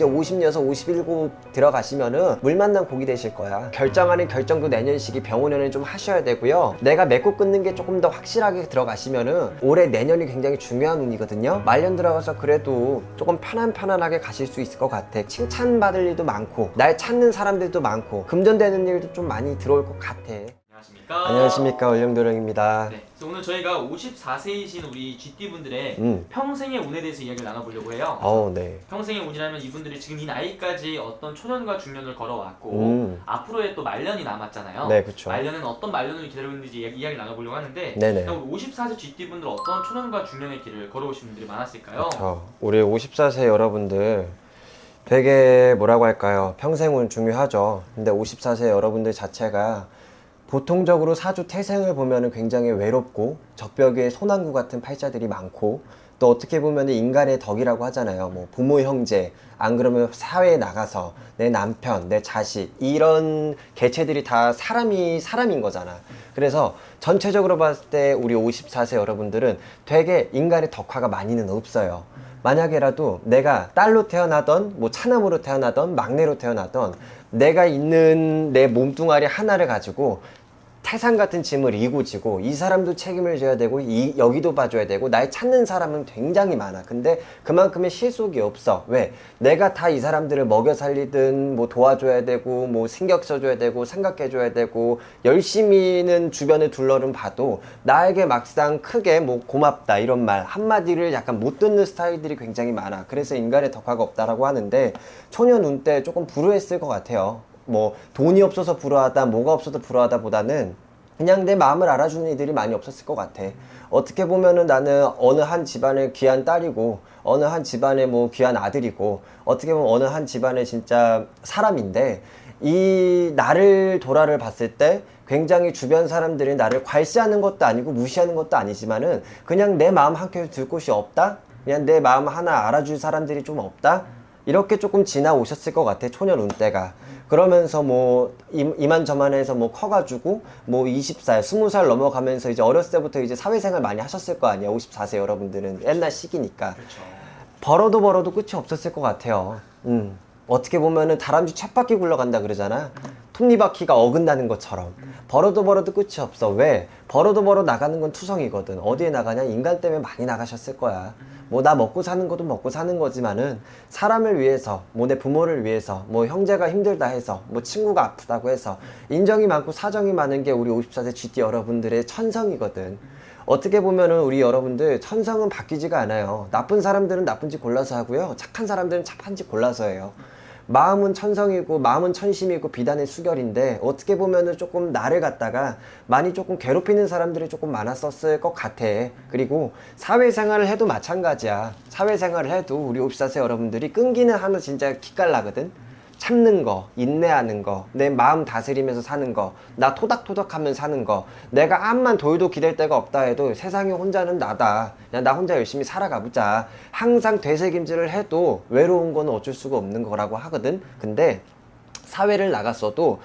이제 56, 57 들어가시면은 물 만난 고기 되실 거야. 결정하는 결정도 내년식이 병원에는 좀 하셔야 되고요. 내가 맺고 끊는 게 조금 더 확실하게 들어가시면은 올해 내년이 굉장히 중요한 운이거든요. 말년 들어가서 그래도 조금 편안 편안하게 가실 수 있을 것 같아. 칭찬받을 일도 많고 날 찾는 사람들도 많고 금전되는 일도 좀 많이 들어올 것 같아. 안녕하십니까? 안녕하십니까 얼령도령입니다. 네, 그래서 오늘 저희가 54세이신 우리 GT 분들의 음. 평생의 운에 대해서 이야기를 나눠보려고 해요. 어, 네. 평생의 운이라면 이분들이 지금 이 나이까지 어떤 초년과 중년을 걸어왔고 음. 앞으로의 또 말년이 남았잖아요. 네, 그쵸. 말년은 어떤 말년을 기다리고 있는지 이야기, 이야기를 나눠보려고 하는데 네네. 그럼 54세 GT 분들 어떤 초년과 중년의 길을 걸어오신 분들이 많았을까요? 그렇죠. 우리 54세 여러분들 되게 뭐라고 할까요? 평생은 중요하죠. 근데 54세 여러분들 자체가 보통적으로 사주 태생을 보면 굉장히 외롭고 적벽에 소나무 같은 팔자들이 많고 또 어떻게 보면 인간의 덕이라고 하잖아요. 뭐 부모 형제 안 그러면 사회에 나가서 내 남편, 내 자식 이런 개체들이 다 사람이 사람인 거잖아. 그래서 전체적으로 봤을 때 우리 54세 여러분들은 되게 인간의 덕화가 많이는 없어요. 만약에라도 내가 딸로 태어나던 뭐 차남으로 태어나던 막내로 태어나던 내가 있는 내 몸뚱아리 하나를 가지고 태산 같은 짐을 이고 지고 이 사람도 책임을 져야 되고 이 여기도 봐줘야 되고 날 찾는 사람은 굉장히 많아. 근데 그만큼의 실속이 없어. 왜? 내가 다 이 사람들을 먹여 살리든 뭐 도와줘야 되고 뭐 신경 써줘야 되고 생각해줘야 되고 열심히는 주변에 둘러는 봐도 나에게 막상 크게 뭐 고맙다 이런 말 한마디를 약간 못 듣는 스타일들이 굉장히 많아. 그래서 인간의 덕화가 없다라고 하는데 초년 운때 조금 불우했을 것 같아요 뭐 돈이 없어서 불우하다 뭐가 없어서 불우하다 보다는 그냥 내 마음을 알아주는 이들이 많이 없었을 것 같아. 어떻게 보면은 나는 어느 한 집안의 귀한 딸이고 어느 한 집안의 뭐 귀한 아들이고 어떻게 보면 어느 한 집안의 진짜 사람인데 이 나를 돌아를 봤을 때 굉장히 주변 사람들이 나를 괄시하는 것도 아니고 무시하는 것도 아니지만은 그냥 내 마음 한 켠에 들 곳이 없다? 그냥 내 마음 하나 알아줄 사람들이 좀 없다 이렇게 조금 지나오셨을 것 같아 초년 운때가. 그러면서 뭐 이- 이만저만해서 뭐 커가지고 뭐 20살 20살 넘어가면서 이제 어렸을 때부터 이제 사회생활 많이 하셨을 거 아니야 54세 여러분들은. 옛날 시기니까. 그렇죠. 벌어도 벌어도 끝이 없었을 것 같아요. 음. 어떻게 보면은 다람쥐 쳇바퀴 굴러간다 그러잖아 톱니바퀴가 어긋나는 것처럼 벌어도 벌어도 끝이 없어. 왜? 벌어도 벌어 나가는 건 투성이거든. 어디에 나가냐? 인간 때문에 많이 나가셨을 거야. 뭐 나 먹고 사는 것도 먹고 사는 거지만은 사람을 위해서 뭐 내 부모를 위해서 뭐 형제가 힘들다 해서 뭐 친구가 아프다고 해서 인정이 많고 사정이 많은 게 우리 54세 GT 여러분들의 천성이거든. 어떻게 보면은 우리 여러분들 천성은 바뀌지가 않아요. 나쁜 사람들은 나쁜 짓 골라서 하고요. 착한 사람들은 착한 짓 골라서 해요. 마음은 천성이고 마음은 천심이고 비단의 수결인데 어떻게 보면은 조금 나를 갖다가 많이 조금 괴롭히는 사람들이 조금 많았었을 것 같아. 그리고 사회생활을 해도 마찬가지야. 사회생활을 해도 우리 54세 여러분들이 끈기는 하나 진짜 기깔나거든. 참는 거, 인내하는 거, 내 마음 다스리면서 사는 거, 나 토닥토닥 하면 사는 거, 내가 암만 돌도 기댈 데가 없다 해도 세상에 혼자는 나다. 그냥 나 혼자 열심히 살아가보자. 항상 되새김질을 해도 외로운 건 어쩔 수가 없는 거라고 하거든. 근데 사회를 나갔어도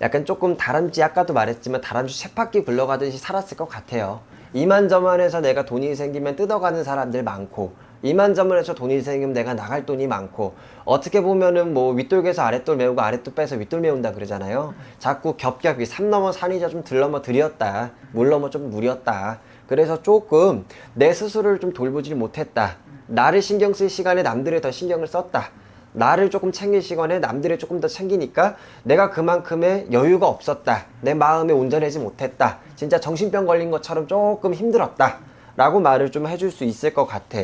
약간 조금 다람쥐 아까도 말했지만 다람쥐 쳇바퀴 굴러가듯이 살았을 것 같아요. 이만저만해서 내가 돈이 생기면 뜯어가는 사람들 많고 이만저만해서 돈이 생기면 내가 나갈 돈이 많고 어떻게 보면은 뭐 윗돌에서 아랫돌 메우고 아랫돌 빼서 윗돌 메운다 그러잖아요. 자꾸 겹겹이 산 넘어 산이자 좀 들 넘어 들이었다. 물 넘어 좀 물이었다. 그래서 조금 내 스스로를 좀 돌보지 못했다. 나를 신경 쓸 시간에 남들을 더 신경을 썼다. 나를 조금 챙길 시간에 남들을 조금 더 챙기니까 내가 그만큼의 여유가 없었다. 내 마음에 온전하지 못했다. 진짜 정신병 걸린 것처럼 조금 힘들었다. 라고 말을 좀 해줄 수 있을 것 같아.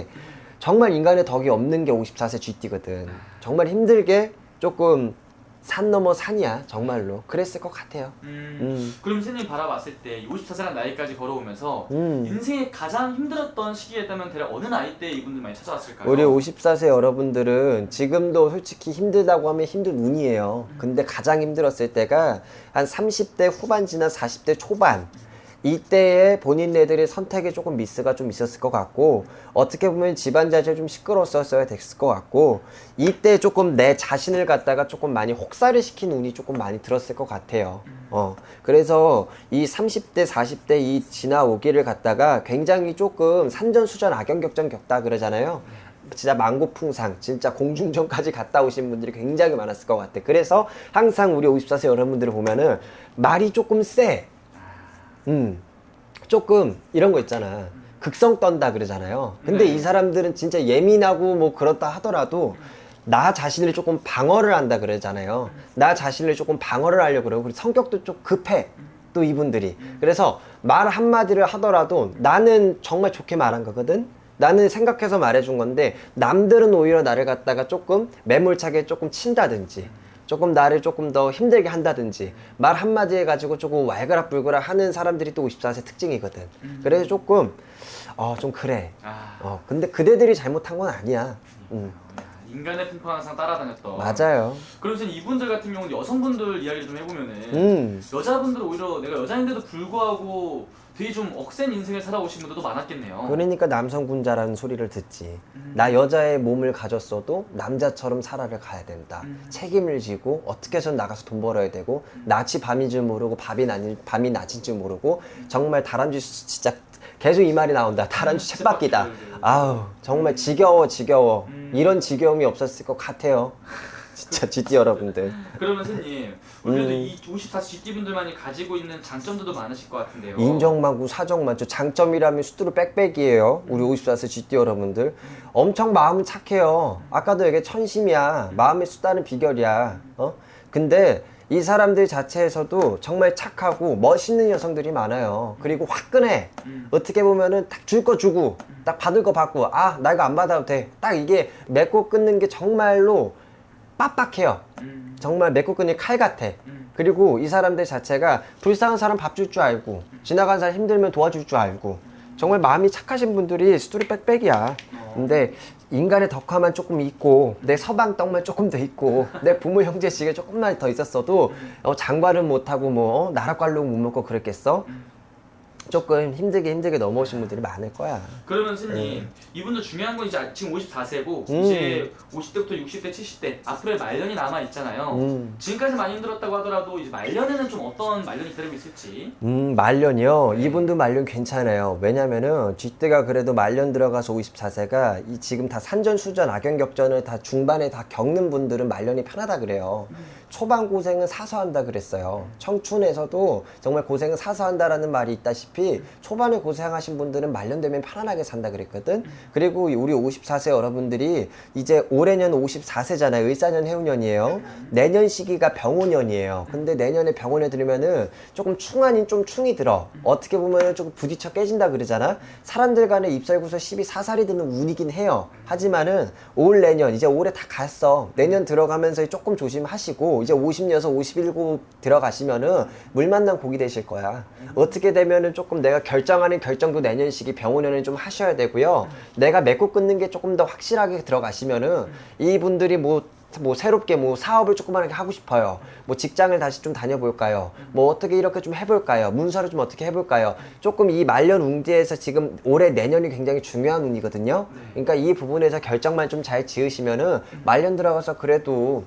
정말 인간의 덕이 없는 게 54세 GT거든. 정말 힘들게 조금 산 넘어 산이야. 정말로. 그랬을 것 같아요. 음, 음. 그럼 선생님 바라봤을 때 54세라는 나이까지 걸어오면서 음. 인생의 가장 힘들었던 시기였다면 대략 어느 나이 때 이분들 많이 찾아왔을까요? 우리 54세 여러분들은 지금도 솔직히 힘들다고 하면 힘든 운이에요. 근데 가장 힘들었을 때가 한 30대 후반 지나 40대 초반. 이때에 본인네들의 선택에 조금 미스가 좀 있었을 것 같고 어떻게 보면 집안 자체가 좀 시끄러웠어야 됐을 것 같고 이때 조금 내 자신을 갖다가 조금 많이 혹사를 시킨 운이 조금 많이 들었을 것 같아요. 어 그래서 이 30대 40대 이 지나오기를 갖다가 굉장히 조금 산전수전 악연격전 겪다 그러잖아요. 진짜 망고풍상 진짜 공중전까지 갔다 오신 분들이 굉장히 많았을 것 같아. 그래서 항상 우리 54세 여러분들을 보면은 말이 조금 세. 음. 조금 이런 거 있잖아. 극성 떤다 그러잖아요. 근데 네. 이 사람들은 진짜 예민하고 뭐 그렇다 하더라도 나 자신을 조금 방어를 한다 그러잖아요. 나 자신을 조금 방어를 하려고 그러고 그리고 성격도 좀 급해. 또 이분들이. 그래서 말 한마디를 하더라도 나는 정말 좋게 말한 거거든. 나는 생각해서 말해준 건데 남들은 오히려 나를 갖다가 조금 매몰차게 조금 친다든지 조금 나를 조금 더 힘들게 한다든지 말 한마디 해가지고 조금 왈가락불가락 하는 사람들이 또 54세 특징이거든. 그래서 조금 어 좀 그래. 아, 어 근데 그대들이 잘못한 건 아니야. 음 인간의 풍파 항상 따라다녔던. 맞아요. 그러면서 이분들 같은 경우는 여성분들 이야기를 좀 해보면은 음 여자분들 오히려 내가 여자인데도 불구하고 되게 좀 억센 인생을 살아오신 분들도 많았겠네요. 그러니까 남성군자라는 소리를 듣지. 음. 나 여자의 몸을 가졌어도 남자처럼 살아를 가야 된다. 음. 책임을 지고 어떻게 해서 나가서 돈 벌어야 되고 낮이 밤인 줄 모르고 밤이 낮인, 밤이 낮인 줄 모르고 정말 다람쥐 수- 진짜 계속 이 말이 나온다. 다람쥐 음, 챗바퀴다. 챗바퀴들. 아우 정말 지겨워 지겨워. 음. 이런 지겨움이 없었을 것 같아요. 진짜 GT 여러분들. 그러면 선생님, 우리 그래도 음. 이 54세 GT분들만이 가지고 있는 장점들도 많으실 것 같은데요. 인정 많고 사정 많죠. 장점이라면 수두로 빽빽이에요. 우리 54세 GT 여러분들. 엄청 마음은 착해요. 아까도 얘기 천심이야. 마음의 수다는 비결이야. 어? 근데 이 사람들 자체에서도 정말 착하고 멋있는 여성들이 많아요. 그리고 화끈해. 음. 어떻게 보면은 딱 줄 거 주고 딱 받을 거 받고 아 나 이거 안 받아도 돼. 딱 이게 맺고 끊는 게 정말로 빡빡해요. 음. 정말 끊는 칼 같아. 음. 그리고 이 사람들 자체가 불쌍한 사람 밥 줄 줄 알고 지나간 사람 힘들면 도와줄 줄 알고 정말 마음이 착하신 분들이 수두리 빽빽이야. 근데 인간의 덕화만 조금 있고 내 서방 떡만 조금 더 있고 내 부모 형제 지게 조금만 더 있었어도 어, 장관을 못하고 뭐 어, 나라관록 못 먹고 그랬겠어? 조금 힘들게 힘들게 넘어오신 분들이 많을 거야. 그러면 선생님, 이분들 중요한 건 이제 지금 54세고 음. 이제 50대부터 60대, 70대 앞으로의 말년이 남아 있잖아요. 음. 지금까지 많이 힘들었다고 하더라도 이제 말년에는 좀 어떤 말년이 기다리고 있을지. 음, 말년이요. 이분도 말년 괜찮아요. 왜냐면은 쥐떼가 그래도 말년 들어가서 54세가 이 지금 다 산전수전 악연격전을 다 중반에 다 겪는 분들은 말년이 편하다 그래요. 초반 고생은 사서 한다 그랬어요. 청춘에서도 정말 고생은 사서 한다라는 말이 있다시피 초반에 고생하신 분들은 말년 되면 편안하게 산다 그랬거든. 그리고 우리 54세 여러분들이 이제 올해년 54세잖아요. 을사년 해운년이에요. 내년 시기가 병오년이에요. 근데 내년에 병원에 들으면은 조금 충 아닌 좀 충이 들어. 어떻게 보면은 조금 부딪혀 깨진다 그러잖아. 사람들 간에 입살구서 12 사살이 드는 운이긴 해요. 하지만은 올 내년 이제 올해 다 갔어. 내년 들어가면서 조금 조심하시고 이제 50녀서 51고 들어가시면은 물 만난 고기 되실 거야. 어떻게 되면은 조금 내가 결정하는 결정도 내년 시기 병원에는 좀 하셔야 되고요. 내가 맺고 끊는 게 조금 더 확실하게 들어가시면은 이분들이 뭐뭐 새롭게 뭐 사업을 조그만하게 하고 싶어요. 뭐 직장을 다시 좀 다녀볼까요? 뭐 어떻게 이렇게 좀 해볼까요? 문서를 좀 어떻게 해볼까요? 조금 이 말년 웅지에서 지금 올해 내년이 굉장히 중요한 운이거든요. 그러니까 이 부분에서 결정만 좀 잘 지으시면은 말년 들어가서 그래도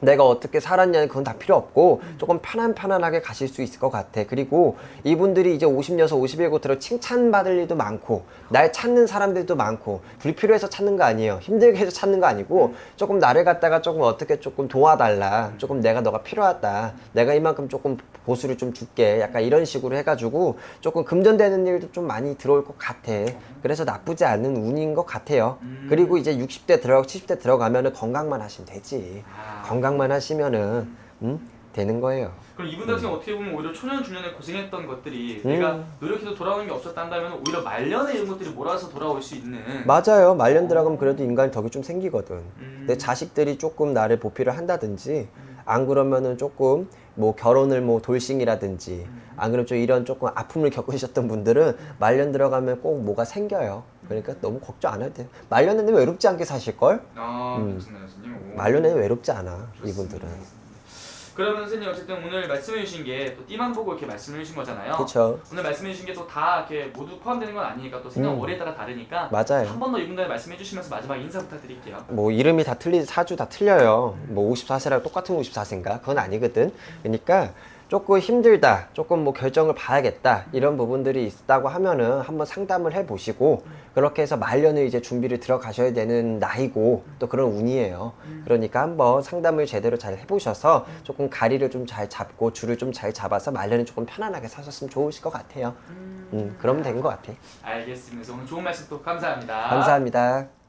내가 어떻게 살았냐는 그건 다 필요 없고 조금 편안 편안하게 가실 수 있을 것 같아. 그리고 이분들이 이제 50녀서 51고 들어 칭찬받을 일도 많고 날 찾는 사람들도 많고 불필요해서 찾는 거 아니에요. 힘들게 해서 찾는 거 아니고 조금 나를 갖다가 조금 어떻게 조금 도와달라. 조금 내가 너가 필요하다. 내가 이만큼 조금 보수를 좀 줄게. 약간 이런 식으로 해가지고 조금 금전되는 일도 좀 많이 들어올 것 같아. 그래서 나쁘지 않은 운인 것 같아요. 음. 그리고 이제 60대 들어가고 70대 들어가면은 건강만 하시면 되지. 아. 건강 만 하시면은 음, 되는 거예요. 그럼 이분들 같은 경우 어떻게 보면 오히려 초년 중년에 고생했던 것들이 음. 내가 노력해서 돌아오는 게 없었다 한다면 오히려 말년에 이런 것들이 몰아서 돌아올 수 있는 맞아요. 말년 들어가면 그래도 인간이 덕이 좀 생기거든. 음. 내 자식들이 조금 나를 보필을 한다든지 안 그러면은 조금 뭐 결혼을 뭐 돌싱이라든지 안 그러면 좀 이런 조금 아픔을 겪으셨던 분들은 말년 들어가면 꼭 뭐가 생겨요. 그러니까 너무 걱정 안 해도 돼요. 말년에는 외롭지 않게 사실 걸. 아 음. 오. 말년에는 외롭지 않아 좋습니다. 이분들은. 그러면 선생님 어쨌든 오늘 말씀해 주신 게 또 띠만 보고 이렇게 말씀해 주신 거잖아요 그렇죠. 오늘 말씀해 주신 게 또 다 이렇게 모두 포함되는 건 아니니까 또 생각 음. 월에 따라 다르니까 맞아요. 한번더 이분들 말씀해 주시면서 마지막 인사 부탁드릴게요 뭐 이름이 다 틀리 사주 다 틀려요. 뭐 54세랑 똑같은 54세인가? 그건 아니거든. 그러니까 조금 힘들다, 조금 뭐 결정을 봐야겠다 이런 부분들이 있다고 하면은 한번 상담을 해보시고 그렇게 해서 말년을 이제 준비를 들어가셔야 되는 나이고 또 그런 운이에요. 그러니까 한번 상담을 제대로 잘 해보셔서 조금 가리를 좀 잘 잡고 줄을 좀 잘 잡아서 말년을 조금 편안하게 사셨으면 좋으실 것 같아요. 음, 그러면 된 것 같아. 알겠습니다. 오늘 좋은 말씀 또 감사합니다. 감사합니다.